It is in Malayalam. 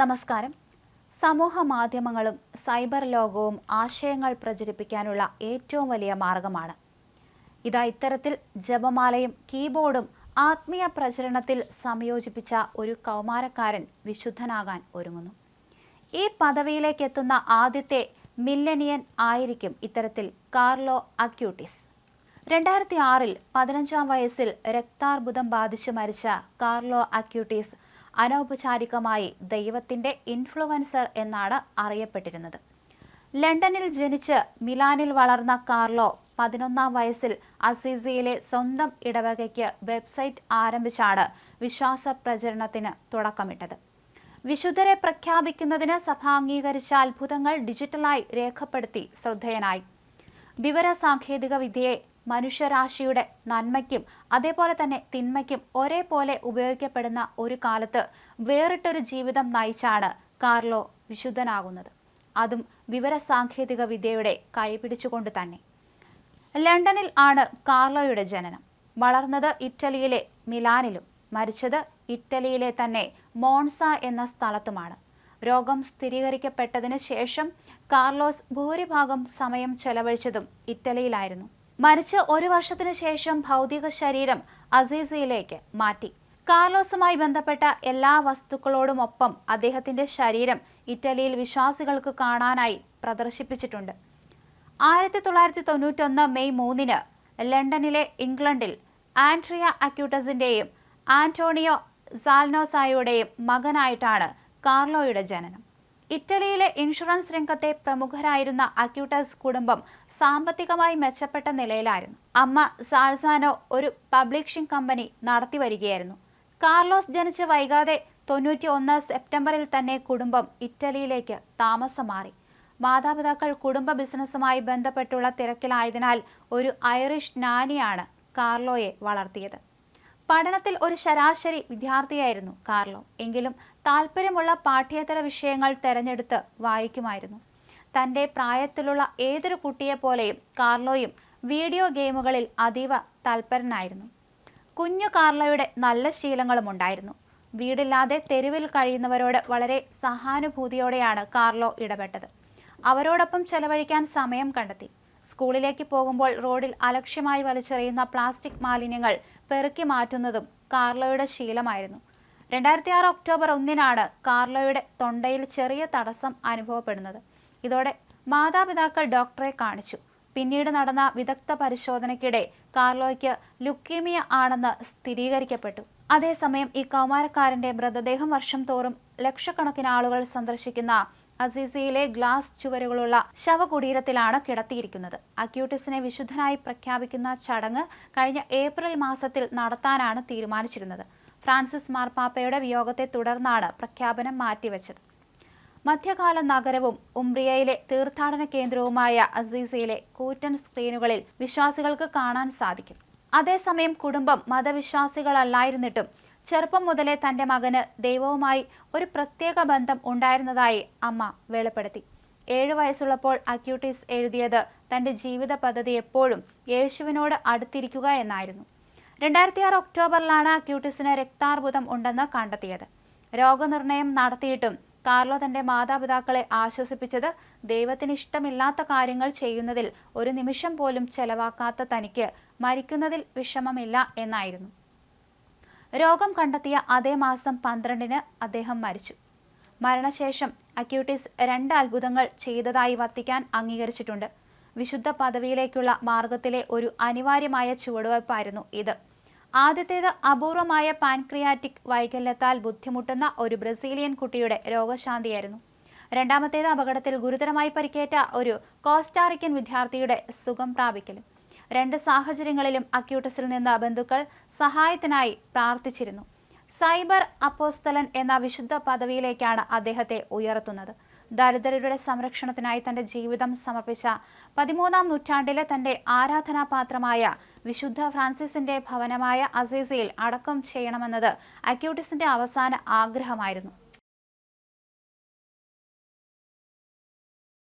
നമസ്കാരം. സമൂഹ മാധ്യമങ്ങളും സൈബർ ലോകവും ആശയങ്ങൾ പ്രചരിപ്പിക്കാനുള്ള ഏറ്റവും വലിയ മാർഗമാണ്. ഇതാ ഇത്തരത്തിൽ ജപമാലയും കീബോർഡും ആത്മീയ പ്രചരണത്തിൽ സംയോജിപ്പിച്ച ഒരു കൗമാരക്കാരൻ വിശുദ്ധനാകാൻ ഒരുങ്ങുന്നു. ഈ പദവിയിലേക്ക് എത്തുന്ന ആദ്യത്തെ മില്ലനിയൻ ആയിരിക്കും ഇത്തരത്തിൽ കാർലോ അക്യൂട്ടിസ്. രണ്ടായിരത്തി ആറിൽ പതിനഞ്ചാം വയസ്സിൽ രക്താർബുദം ബാധിച്ച് മരിച്ച കാർലോ അക്യൂട്ടീസ് അനൗപചാരികമായി ദൈവത്തിന്റെ ഇൻഫ്ലുവൻസർ എന്നാണ് അറിയപ്പെട്ടിരുന്നത്. ലണ്ടനിൽ ജനിച്ച് മിലാനിൽ വളർന്ന കാർലോ പതിനൊന്നാം വയസ്സിൽ അസീസിയിലെ സ്വന്തം ഇടവകയ്ക്ക് വെബ്സൈറ്റ് ആരംഭിച്ചാണ് വിശ്വാസ പ്രചരണത്തിന് തുടക്കമിട്ടത്. വിശുദ്ധരെ പ്രഖ്യാപിക്കുന്നതിന് സഭ അംഗീകരിച്ച അത്ഭുതങ്ങൾ ഡിജിറ്റലായി രേഖപ്പെടുത്തി ശ്രദ്ധേയനായി. വിവര സാങ്കേതിക വിദ്യയെ മനുഷ്യരാശിയുടെ നന്മയ്ക്കും അതേപോലെ തന്നെ തിന്മയ്ക്കും ഒരേപോലെ ഉപയോഗിക്കപ്പെടുന്ന ഒരു കാലത്ത് വേറിട്ടൊരു ജീവിതം നയിച്ചാണ് കാർലോ വിശുദ്ധനാകുന്നത്. അതും വിവര സാങ്കേതിക വിദ്യയുടെ കൈപിടിച്ചുകൊണ്ട് തന്നെ. ലണ്ടനിൽ ആണ് കാർലോയുടെ ജനനം. വളർന്നത് ഇറ്റലിയിലെ മിലാനിലും മരിച്ചത് ഇറ്റലിയിലെ തന്നെ മോൺസ എന്ന സ്ഥലത്തുമാണ്. രോഗം സ്ഥിരീകരിക്കപ്പെട്ടതിന് ശേഷം കാർലോസ് ഭൂരിഭാഗം സമയം ചെലവഴിച്ചതും ഇറ്റലിയിലായിരുന്നു. മരിച്ച് ഒരു വർഷത്തിന് ശേഷം ഭൗതിക ശരീരം അസീസയിലേക്ക് മാറ്റി. കാർലോസുമായി ബന്ധപ്പെട്ട എല്ലാ വസ്തുക്കളോടുമൊപ്പം അദ്ദേഹത്തിന്റെ ശരീരം ഇറ്റലിയിൽ വിശ്വാസികൾക്ക് കാണാനായി പ്രദർശിപ്പിച്ചിട്ടുണ്ട്. ആയിരത്തി തൊള്ളായിരത്തി തൊണ്ണൂറ്റൊന്ന് മെയ് മൂന്നിന് ലണ്ടനിലെ ഇംഗ്ലണ്ടിൽ ആൻഡ്രിയ അക്യൂട്ടസിന്റെയും ആന്റോണിയോ സാൽനോസായുടെയും മകനായിട്ടാണ് കാർലോയുടെ ജനനം. ഇറ്റലിയിലെ ഇൻഷുറൻസ് രംഗത്തെ പ്രമുഖരായിരുന്ന അക്യൂട്ടസ് കുടുംബം സാമ്പത്തികമായി മെച്ചപ്പെട്ട നിലയിലായിരുന്നു. അമ്മ സാൽസാനോ ഒരു പബ്ലിഷിംഗ് കമ്പനി നടത്തി വരികയായിരുന്നു. കാർലോസ് ജനിച്ച് വൈകാതെ തൊണ്ണൂറ്റി ഒന്ന് സെപ്റ്റംബറിൽ തന്നെ കുടുംബം ഇറ്റലിയിലേക്ക് താമസം മാറി മാതാപിതാക്കൾ കുടുംബ ബിസിനസ്സുമായി ബന്ധപ്പെട്ടുള്ള തിരക്കിലായതിനാൽ ഒരു ഐറിഷ് നാനിയാണ് കാർലോയെ വളർത്തിയത്. പഠനത്തിൽ ഒരു ശരാശരി വിദ്യാർത്ഥിയായിരുന്നു കാർലോ. എങ്കിലും താല്പര്യമുള്ള പാഠ്യേതര വിഷയങ്ങൾ തിരഞ്ഞെടുത്ത് വായിക്കുമായിരുന്നു. തന്റെ പ്രായത്തിലുള്ള ഏതൊരു കുട്ടിയെ കുട്ടിയെപ്പോലെയും കാർലോയും വീഡിയോ ഗെയിമുകളിൽ അതീവ തൽപരനായിരുന്നു കുഞ്ഞു കാർലോയുടെ നല്ല ശീലങ്ങളും ഉണ്ടായിരുന്നു. വീടില്ലാതെ തെരുവിൽ കഴിയുന്നവരോട് വളരെ സഹാനുഭൂതിയോടെയാണ് കാർലോ ഇടപെട്ടത്. അവരോടൊപ്പം ചെലവഴിക്കാൻ സമയം കണ്ടെത്തി. സ്കൂളിലേക്ക് പോകുമ്പോൾ റോഡിൽ അലക്ഷ്യമായി വലിച്ചെറിയുന്ന പ്ലാസ്റ്റിക് മാലിന്യങ്ങൾ പെറുക്കി മാറ്റുന്നതും കാർലോയുടെ ശീലമായിരുന്നു. രണ്ടായിരത്തി ആറ് ഒക്ടോബർ ഒന്നിനാണ് കാർലോയുടെ തൊണ്ടയിൽ ചെറിയ തടസ്സം അനുഭവപ്പെടുന്നത്. ഇതോടെ മാതാപിതാക്കൾ ഡോക്ടറെ കാണിച്ചു. പിന്നീട് നടന്ന വിദഗ്ധ പരിശോധനയ്ക്കിടെ കാർലോയ്ക്ക് ലുക്കീമിയ ആണെന്ന് സ്ഥിരീകരിക്കപ്പെട്ടു. അതേസമയം ഈ കൗമാരക്കാരന്റെ മൃതദേഹം വർഷം തോറും ലക്ഷക്കണക്കിന് ആളുകൾ സന്ദർശിക്കുന്ന അസീസിയിലെ ഗ്ലാസ് ചുവരുകളുള്ള ശവകുടീരത്തിലാണ് കിടത്തിയിരിക്കുന്നത്. അക്യൂട്ടിസിനെ വിശുദ്ധനായി പ്രഖ്യാപിക്കുന്ന ചടങ്ങ് കഴിഞ്ഞ ഏപ്രിൽ മാസത്തിൽ നടത്താനാണ് തീരുമാനിച്ചിരുന്നത്. ഫ്രാൻസിസ് മാർപ്പാപ്പയുടെ വിയോഗത്തെ തുടർന്നാണ് പ്രഖ്യാപനം മാറ്റിവെച്ചത്. മധ്യകാല നഗരവും ഉംബ്രിയയിലെ തീർത്ഥാടന കേന്ദ്രവുമായ അസീസിയിലെ കൂറ്റൻ സ്ക്രീനുകളിൽ വിശ്വാസികൾക്ക് കാണാൻ സാധിക്കും. അതേസമയം കുടുംബം മതവിശ്വാസികളല്ലായിരുന്നിട്ടും ചെറുപ്പം മുതലേ തന്റെ മകന് ദൈവവുമായി ഒരു പ്രത്യേക ബന്ധം ഉണ്ടായിരുന്നതായി അമ്മ വെളിപ്പെടുത്തി. ഏഴു വയസ്സുള്ളപ്പോൾ അക്യൂട്ടീസ് എഴുതിയത് തന്റെ ജീവിത പദ്ധതി എപ്പോഴും യേശുവിനോട് അടുത്തിരിക്കുക എന്നായിരുന്നു. രണ്ടായിരത്തി ആറ് ഒക്ടോബറിലാണ് അക്യൂട്ടീസിന് രക്താർബുദം ഉണ്ടെന്ന് കണ്ടെത്തിയത്. രോഗനിർണയം നടത്തിയിട്ടും കാർലോ തന്റെ മാതാപിതാക്കളെ ആശ്വസിപ്പിച്ചത് ദൈവത്തിന് ഇഷ്ടമില്ലാത്ത കാര്യങ്ങൾ ചെയ്യുന്നതിൽ ഒരു നിമിഷം പോലും ചെലവാക്കാത്ത തനിക്ക് മരിക്കുന്നതിൽ വിഷമമില്ല എന്നായിരുന്നു. രോഗം കണ്ടെത്തിയ അതേ മാസം പന്ത്രണ്ടിന് അദ്ദേഹം മരിച്ചു. മരണശേഷം അക്യൂട്ടിസ് രണ്ട് അത്ഭുതങ്ങൾ ചെയ്തതായി വത്തിക്കാൻ അംഗീകരിച്ചിട്ടുണ്ട്. വിശുദ്ധ പദവിയിലേക്കുള്ള മാർഗത്തിലെ ഒരു അനിവാര്യമായ ചുവടുവയ്പ്പായിരുന്നു ഇത്. ആദ്യത്തേത് അപൂർവമായ പാൻക്രിയാറ്റിക് വൈകല്യത്താൽ ബുദ്ധിമുട്ടുന്ന ഒരു ബ്രസീലിയൻ കുട്ടിയുടെ രോഗശാന്തിയായിരുന്നു. രണ്ടാമത്തേത് അപകടത്തിൽ ഗുരുതരമായി പരിക്കേറ്റ ഒരു കോസ്റ്റാറിക്കൻ വിദ്യാർത്ഥിയുടെ സുഖം പ്രാപിക്കലും. രണ്ട് സാഹചര്യങ്ങളിലും അക്യൂട്ടസിൽ നിന്ന് ബന്ധുക്കൾ സഹായത്തിനായി പ്രാർത്ഥിച്ചിരുന്നു. സൈബർ അപ്പോസ്തലൻ എന്ന വിശുദ്ധ പദവിയിലേക്കാണ് അദ്ദേഹത്തെ ഉയർത്തുന്നത്. ദരിദ്രരുടെ സംരക്ഷണത്തിനായി തന്റെ ജീവിതം സമർപ്പിച്ച പതിമൂന്നാം നൂറ്റാണ്ടിലെ തന്റെ ആരാധനാപാത്രമായ വിശുദ്ധ ഫ്രാൻസിസിന്റെ ഭവനമായ അസീസയിൽ അടക്കം ചെയ്യണമെന്നത് അക്യൂട്ടിസിന്റെ അവസാന ആഗ്രഹമായിരുന്നു.